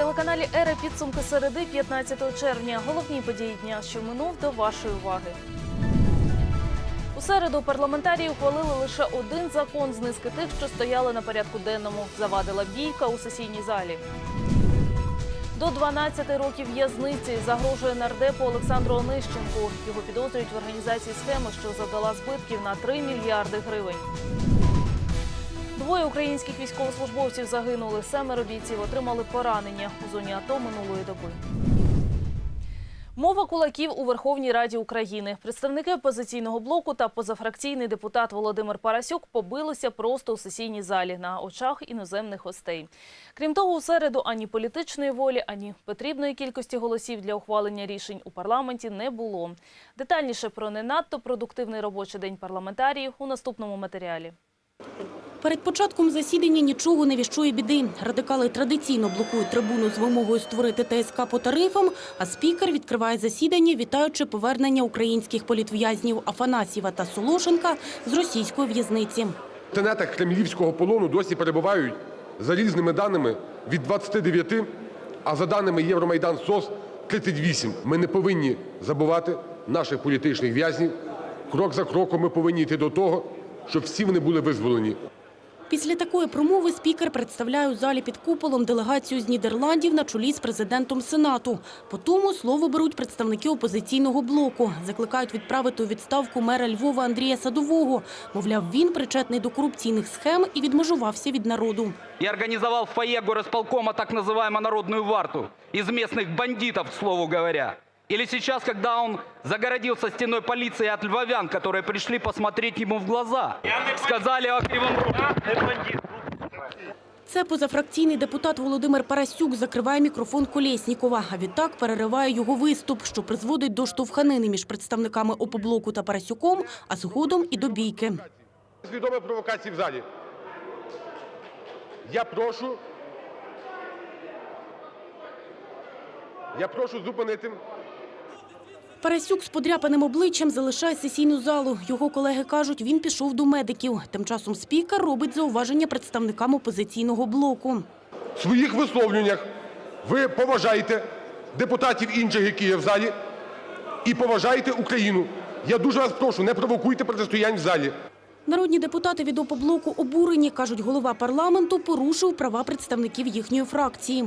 телеканалі Ера підсумки середи 15 червня. Головні події дня, що минув до вашої уваги. У середу парламентарії ухвалили лише один закон з низки тих, що стояли на порядку денному. Завадила бійка у сесійній залі. До 12 років в'язниці загрожує нардепу Олександру Онищенку. Його підозрюють в організації схеми, що завдала збитків на 3 мільярди гривень. Двоє українських військовослужбовців загинули. Семеро бійців отримали поранення у зоні АТО минулої доби. Мова кулаків у Верховній Раді України. Представники опозиційного блоку та позафракційний депутат Володимир Парасюк побилися просто у сесійній залі на очах іноземних гостей. Крім того, у середу ані політичної волі, ані потрібної кількості голосів для ухвалення рішень у парламенті не було. Детальніше про не надто продуктивний робочий день парламентаріїв у наступному матеріалі. Перед початком засідання нічого не віщує біди. Радикали традиційно блокують трибуну з вимогою створити ТСК по тарифам, а спікер відкриває засідання, вітаючи повернення українських політв'язнів Афанасьєва та Солошенка з російської в'язниці. В тенетах кремлівського полону досі перебувають за різними даними від 29, а за даними Євромайдан СОС 38. Ми не повинні забувати наших політичних в'язнів. Крок за кроком ми повинні йти до того, щоб всі вони були визволені. Після такої промови спікер представляє у залі під куполом делегацію з Нідерландів на чолі з президентом Сенату. По тому слово беруть представники опозиційного блоку. Закликають відправити у відставку мера Львова Андрія Садового. Мовляв, він причетний до корупційних схем і відмежувався від народу. Я организовал в фойе горосполкома так называемую народную варту из местных бандитов, к слову говоря. Или сейчас, когда он загородился стеной полиции от львовян, которые пришли посмотреть ему в глаза, сказали о кривом. Це позафракційний депутат Володимир Парасюк закриває мікрофон Колєснікова, а відтак перериває його виступ, що призводить до штовханини між представниками опоблоку та Парасюком, а згодом і до бійки. Свідомі провокації в залі. Я прошу. Я прошу зупинити. Парасюк з подряпаним обличчям залишає сесійну залу. Його колеги кажуть, він пішов до медиків. Тим часом спікер робить зауваження представникам опозиційного блоку. В своїх висловлюваннях ви поважаєте депутатів інших, які є в залі, і поважаєте Україну. Я дуже вас прошу, не провокуйте протистоянь в залі. Народні депутати від опоблоку обурені, кажуть, голова парламенту порушив права представників їхньої фракції.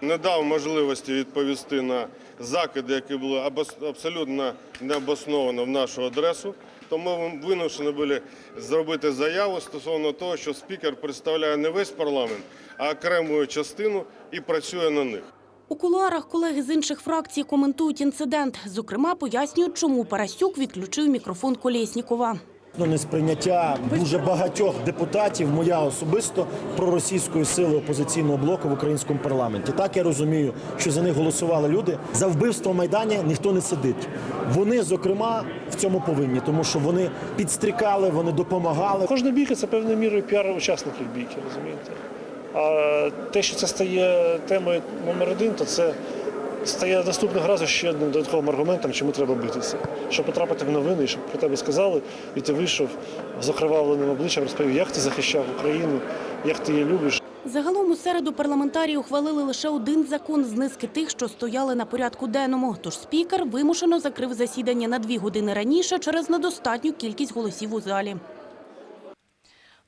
Не дав можливості відповісти на закиди, які були абсолютно необосновано в нашу адресу. Тому ми вимушені були зробити заяву стосовно того, що спікер представляє не весь парламент, а окрему частину і працює на них. У кулуарах колеги з інших фракцій коментують інцидент. Зокрема, пояснюють, чому Парасюк відключив мікрофон Колєснікова. Ну, несприйняття дуже багатьох депутатів, моя особисто, проросійської сили опозиційного блоку в українському парламенті. Так я розумію, що за них голосували люди. За вбивство Майдані ніхто не сидить. Вони, зокрема, в цьому повинні, тому що вони підстрікали, вони допомагали. Кожна бійка це певною мірою піар учасників бійки, розумієте? А те, що це стає темою номер один, то це стає наступного разу ще одним додатковим аргументом, чому треба битися. Щоб потрапити в новини, щоб про тебе сказали, і ти вийшов з окривавленим обличчям, розповів, як ти захищав Україну, як ти її любиш. Загалом у середу парламентарії ухвалили лише один закон з низки тих, що стояли на порядку денному. Тож спікер вимушено закрив засідання на дві години раніше через недостатню кількість голосів у залі.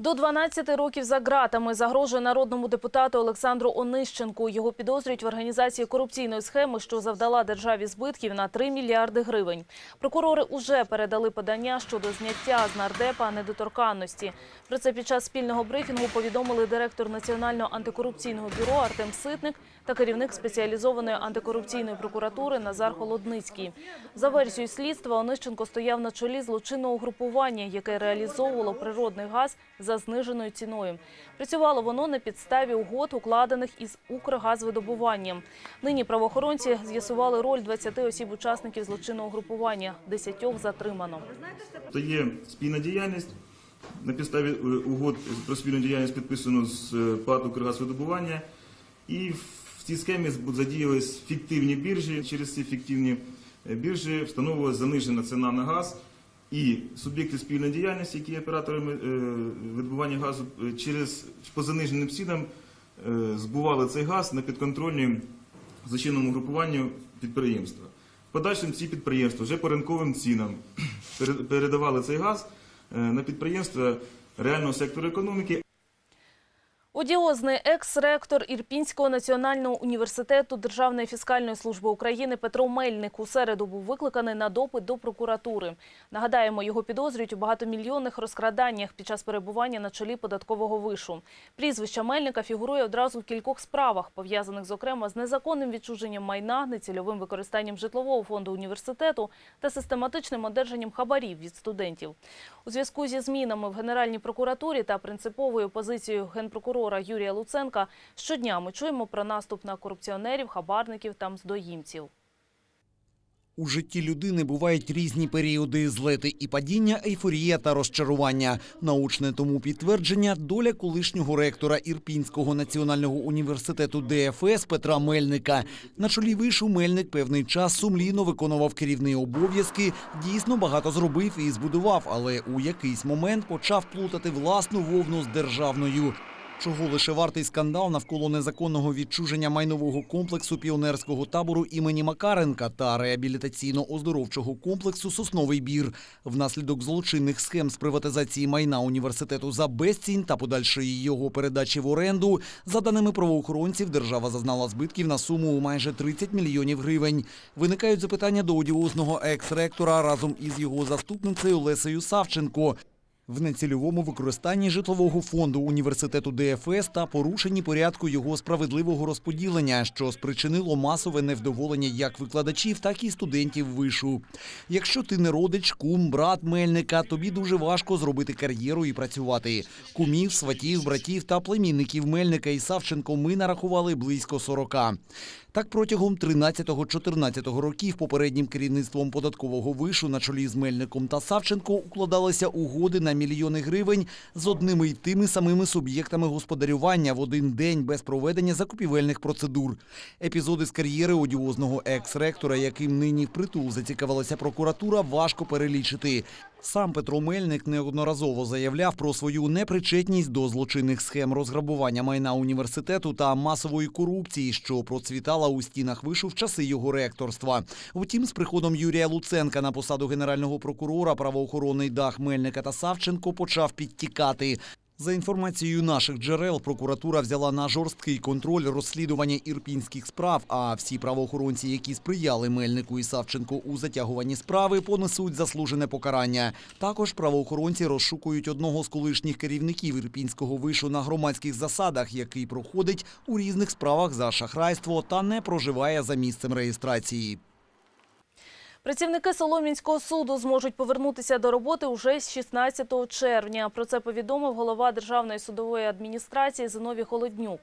До 12 років за ґратами загрожує народному депутату Олександру Онищенку. Його підозрюють в організації корупційної схеми, що завдала державі збитків на 3 мільярди гривень. Прокурори уже передали подання щодо зняття з нардепа недоторканності. Про це під час спільного брифінгу повідомили директор Національного антикорупційного бюро Артем Ситник та керівник спеціалізованої антикорупційної прокуратури Назар Холодницький. За версією слідства, Онищенко стояв на чолі злочинного угрупування, яке реалізовувало природний газ за зниженою ціною. Працювало воно на підставі угод, укладених із Укргазвидобуванням. Нині правоохоронці з'ясували роль 20 осіб-учасників злочинного угрупування. Десятьох затримано. То є спільна діяльність. На підставі е, угод про спільну діяльність підписано з е, ПАТ «Укргазвидобування». І цій схемі задіялись фіктивні біржі. Через ці фіктивні е, біржі встановилася занижена ціна на газ. І суб'єкти спільної діяльності, які є операторами е, видобування газу, е, через по заниженим цінам збували цей газ на підконтрольні злочинному групуванню підприємства. В подальшому ці підприємства вже по ринковим цінам передавали цей газ на підприємства реального сектору економіки, Одіозний екс-ректор Ірпінського національного університету Державної фіскальної служби України Петро Мельник у середу був викликаний на допит до прокуратури. Нагадаємо, його підозрюють у багатомільйонних розкраданнях під час перебування на чолі податкового вишу. Прізвище Мельника фігурує одразу в кількох справах, пов'язаних зокрема з незаконним відчуженням майна, нецільовим використанням житлового фонду університету та систематичним одержанням хабарів від студентів. У зв'язку зі змінами в Генеральній прокуратурі та принциповою позицією генпрокурора Юрія Луценка щодня ми чуємо про наступ на корупціонерів, хабарників та мздоїмців. У житті людини бувають різні періоди злети і падіння, ейфорія та розчарування. Научне тому підтвердження доля колишнього ректора Ірпінського національного університету ДФС Петра Мельника. На чолі вишу Мельник певний час сумлінно виконував керівні обов'язки, дійсно багато зробив і збудував, але у якийсь момент почав плутати власну вовну з державною. Чого лише вартий скандал навколо незаконного відчуження майнового комплексу піонерського табору імені Макаренка та реабілітаційно-оздоровчого комплексу Сосновий бір внаслідок злочинних схем з приватизації майна університету за безцінь та подальшої його передачі в оренду. За даними правоохоронців, держава зазнала збитків на суму у майже 30 мільйонів гривень. Виникають запитання до одіозного екс-ректора разом із його заступницею Лесею Савченко в нецільовому використанні житлового фонду університету ДФС та порушенні порядку його справедливого розподілення, що спричинило масове невдоволення як викладачів, так і студентів вишу. Якщо ти не родич, кум, брат Мельника, тобі дуже важко зробити кар'єру і працювати. Кумів, сватів, братів та племінників Мельника і Савченко ми нарахували близько 40. Так протягом 13-14 років попереднім керівництвом податкового вишу на чолі з Мельником та Савченко укладалися угоди на мільйони гривень з одними й тими самими суб'єктами господарювання в один день без проведення закупівельних процедур. Епізоди з кар'єри одіозного екс-ректора, яким нині впритул зацікавилася прокуратура, важко перелічити. Сам Петро Мельник неодноразово заявляв про свою непричетність до злочинних схем розграбування майна університету та масової корупції, що процвітала у стінах вишу в часи його ректорства. Втім, з приходом Юрія Луценка на посаду генерального прокурора правоохоронний дах Мельника та Савченко почав підтікати. За інформацією наших джерел, прокуратура взяла на жорсткий контроль розслідування ірпінських справ. А всі правоохоронці, які сприяли Мельнику і Савченко у затягуванні справи, понесуть заслужене покарання. Також правоохоронці розшукують одного з колишніх керівників ірпінського вишу на громадських засадах, який проходить у різних справах за шахрайство та не проживає за місцем реєстрації. Працівники Солом'янського суду зможуть повернутися до роботи уже з 16 червня. Про це повідомив голова Державної судової адміністрації Зиновій Холоднюк.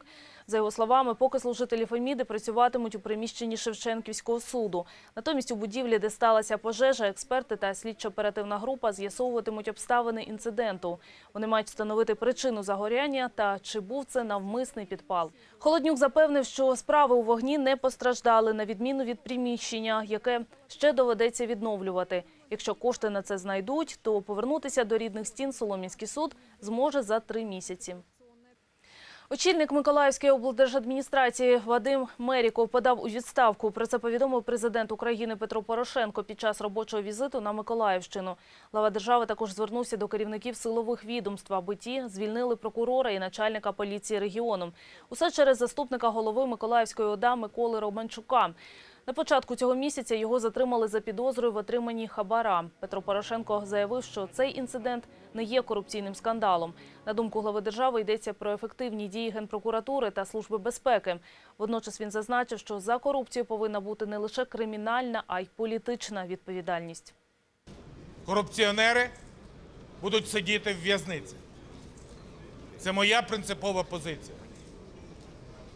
За його словами, поки служителі Феміди працюватимуть у приміщенні Шевченківського суду. Натомість у будівлі, де сталася пожежа, експерти та слідчо-оперативна група з'ясовуватимуть обставини інциденту. Вони мають встановити причину загоряння та чи був це навмисний підпал. Холоднюк запевнив, що справи у вогні не постраждали, на відміну від приміщення, яке ще доведеться відновлювати. Якщо кошти на це знайдуть, то повернутися до рідних стін Солом'янський суд зможе за три місяці. Очільник Миколаївської облдержадміністрації Вадим Меріков подав у відставку. Про це повідомив президент України Петро Порошенко під час робочого візиту на Миколаївщину. Глава держави також звернувся до керівників силових відомств, аби ті звільнили прокурора і начальника поліції регіону. Усе через заступника голови Миколаївської ОДА Миколи Романчука. На початку цього місяця його затримали за підозрою в отриманні хабара. Петро Порошенко заявив, що цей інцидент не є корупційним скандалом. На думку глави держави йдеться про ефективні дії Генпрокуратури та Служби безпеки. Водночас він зазначив, що за корупцію повинна бути не лише кримінальна, а й політична відповідальність. корупціонери будуть сидіти в в'язниці. Це моя принципова позиція.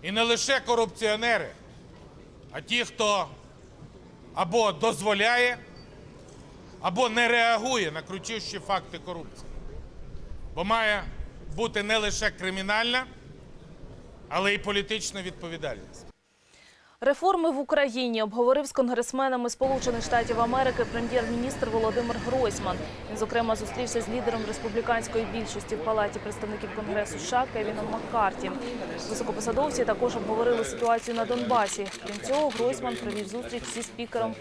І не лише корупціонери, а ті, хто або дозволяє, або не реагує на кричущі факти корупції. Бо має бути не лише кримінальна, але й політична відповідальність. Реформи в Україні обговорив з конгресменами Сполучених Штатів Америки прем'єр-міністр Володимир Гройсман. Він, зокрема, зустрівся з лідером республіканської більшості в Палаті представників Конгресу США Кевіном Маккарті. Високопосадовці також обговорили ситуацію на Донбасі. Крім цього, Гройсман провів зустріч зі спікером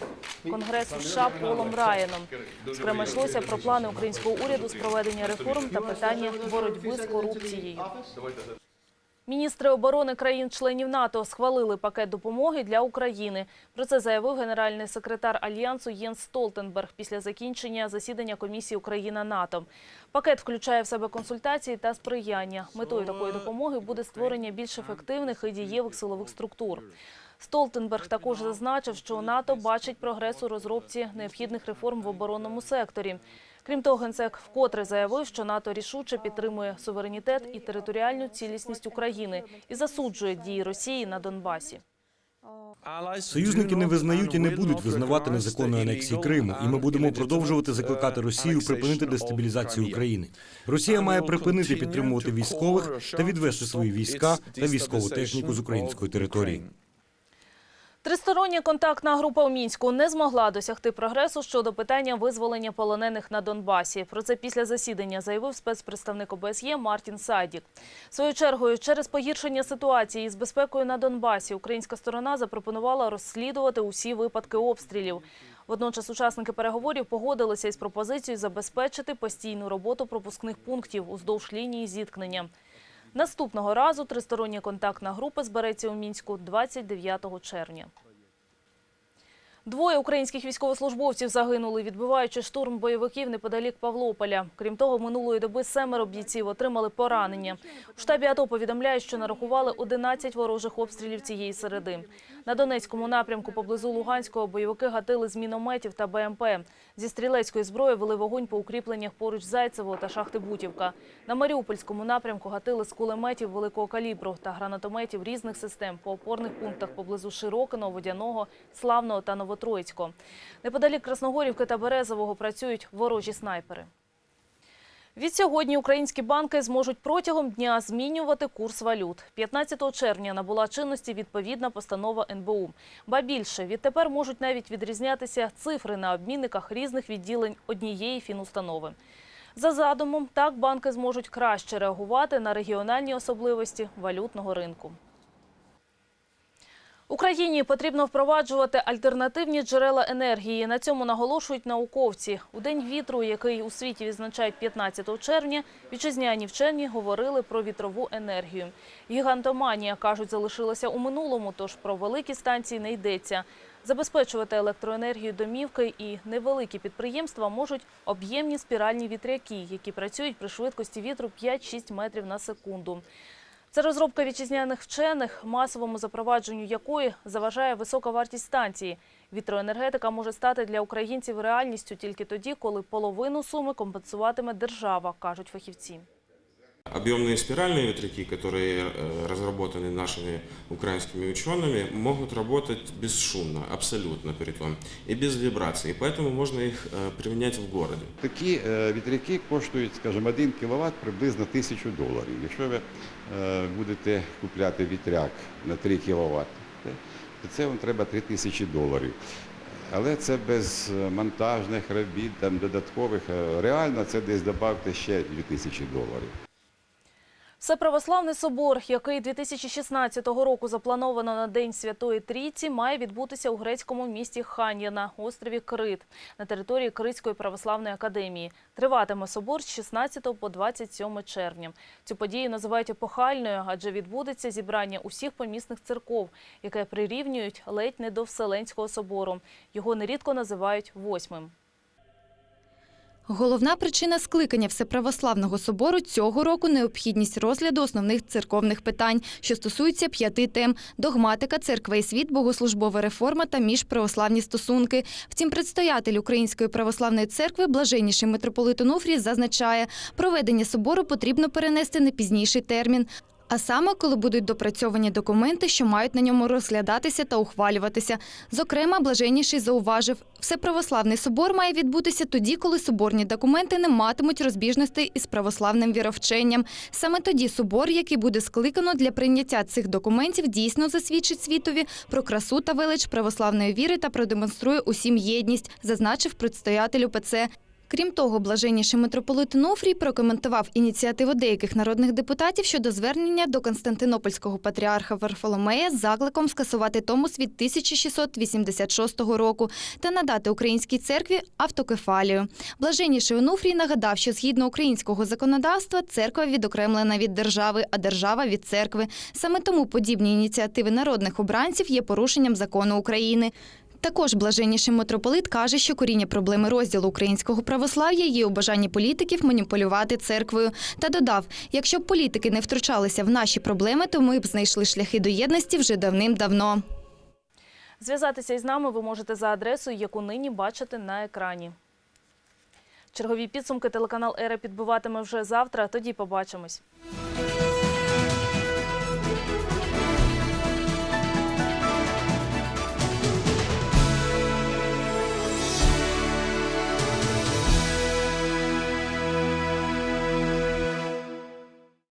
Конгресу США Полом Райаном. Зокрема, йшлося про плани українського уряду з проведення реформ та питання боротьби з корупцією. Міністри оборони країн-членів НАТО схвалили пакет допомоги для України. Про це заявив генеральний секретар Альянсу Єнс Столтенберг після закінчення засідання комісії Україна-НАТО. Пакет включає в себе консультації та сприяння. Метою такої допомоги буде створення більш ефективних і дієвих силових структур. Столтенберг також зазначив, що НАТО бачить прогрес у розробці необхідних реформ в оборонному секторі. Крім того, генсек вкотре заявив, що НАТО рішуче підтримує суверенітет і територіальну цілісність України і засуджує дії Росії на Донбасі. Союзники не визнають і не будуть визнавати незаконної анексії Криму, і ми будемо продовжувати закликати Росію припинити дестабілізацію України. Росія має припинити підтримувати військових та відвести свої війська та військову техніку з української території. Тристороння контактна група у Мінську не змогла досягти прогресу щодо питання визволення полонених на Донбасі. Про це після засідання заявив спецпредставник ОБСЄ Мартін Сайдік. Своєю чергою, через погіршення ситуації з безпекою на Донбасі, українська сторона запропонувала розслідувати усі випадки обстрілів. Водночас учасники переговорів погодилися із пропозицією забезпечити постійну роботу пропускних пунктів уздовж лінії зіткнення. Наступного разу тристороння контактна група збереться у Мінську 29 червня. Двоє українських військовослужбовців загинули, відбиваючи штурм бойовиків неподалік Павлополя. Крім того, минулої доби семеро бійців отримали поранення. В штабі АТО повідомляють, що нарахували 11 ворожих обстрілів цієї середи. На Донецькому напрямку поблизу Луганського бойовики гатили з мінометів та БМП. Зі стрілецької зброї вели вогонь по укріпленнях поруч Зайцево та шахти Бутівка. На Маріупольському напрямку гатили з кулеметів великого калібру та гранатометів різних систем по опорних пунктах поблизу Широкиного, Водяного, Славного та Новотроїцького. Неподалік Красногорівки та Березового працюють ворожі снайпери. Відсьогодні українські банки зможуть протягом дня змінювати курс валют. 15 червня набула чинності відповідна постанова НБУ. Ба більше, відтепер можуть навіть відрізнятися цифри на обмінниках різних відділень однієї фінустанови. За задумом, так банки зможуть краще реагувати на регіональні особливості валютного ринку. Україні потрібно впроваджувати альтернативні джерела енергії. На цьому наголошують науковці. У день вітру, який у світі відзначають 15 червня, вітчизняні вчені говорили про вітрову енергію. Гігантоманія, кажуть, залишилася у минулому, тож про великі станції не йдеться. Забезпечувати електроенергію домівки і невеликі підприємства можуть об'ємні спіральні вітряки, які працюють при швидкості вітру 5-6 метрів на секунду. Це розробка вітчизняних вчених, масовому запровадженню якої заважає висока вартість станції. Вітроенергетика може стати для українців реальністю тільки тоді, коли половину суми компенсуватиме держава, кажуть фахівці. Объемные спиральные ветряки, которые э, разработаны нашими украинскими учеными, могут работать бесшумно, абсолютно при том, и без вибраций. Поэтому можно их э, применять в городе. Такі е, вітряки коштують, скажімо, 1 кВт приблизно тисячу доларів. Якщо ви е, будете купляти вітряк на 3 кВт, то це вам треба 3 тисячі доларів. Але це без е, монтажних робіт, там, додаткових. Е, Реально це десь додати ще 2 тисячі доларів. Всеправославний собор, який 2016 року заплановано на День Святої Трійці, має відбутися у грецькому місті Хан'я на острові Крит на території Критської православної академії. Триватиме собор з 16 по 27 червня. Цю подію називають епохальною, адже відбудеться зібрання усіх помісних церков, яке прирівнюють ледь не до Вселенського собору. Його нерідко називають восьмим. Головна причина скликання Всеправославного собору цього року – необхідність розгляду основних церковних питань, що стосуються п'яти тем – догматика, церква і світ, богослужбова реформа та міжправославні стосунки. Втім, предстоятель Української православної церкви, блаженніший митрополит Онуфрій, зазначає, проведення собору потрібно перенести на пізніший термін. А саме, коли будуть допрацьовані документи, що мають на ньому розглядатися та ухвалюватися. Зокрема, блаженніший зауважив, Всеправославний собор має відбутися тоді, коли соборні документи не матимуть розбіжностей із православним віровченням. Саме тоді собор, який буде скликано для прийняття цих документів, дійсно засвідчить світові про красу та велич православної віри та продемонструє усім єдність, зазначив предстоятель УПЦ. Крім того, блаженніший митрополит Нуфрій прокоментував ініціативу деяких народних депутатів щодо звернення до Константинопольського патріарха Варфоломея з закликом скасувати томос від 1686 року та надати українській церкві автокефалію. Блаженніший Онуфрій нагадав, що згідно українського законодавства церква відокремлена від держави, а держава від церкви. Саме тому подібні ініціативи народних обранців є порушенням закону України. Також блаженніший митрополит каже, що коріння проблеми розділу українського православ'я є у бажанні політиків маніпулювати церквою. Та додав, якщо б політики не втручалися в наші проблеми, то ми б знайшли шляхи до єдності вже давним-давно. Зв'язатися із нами ви можете за адресою, яку нині бачите на екрані. Чергові підсумки телеканал Ера підбиватиме вже завтра. Тоді побачимось.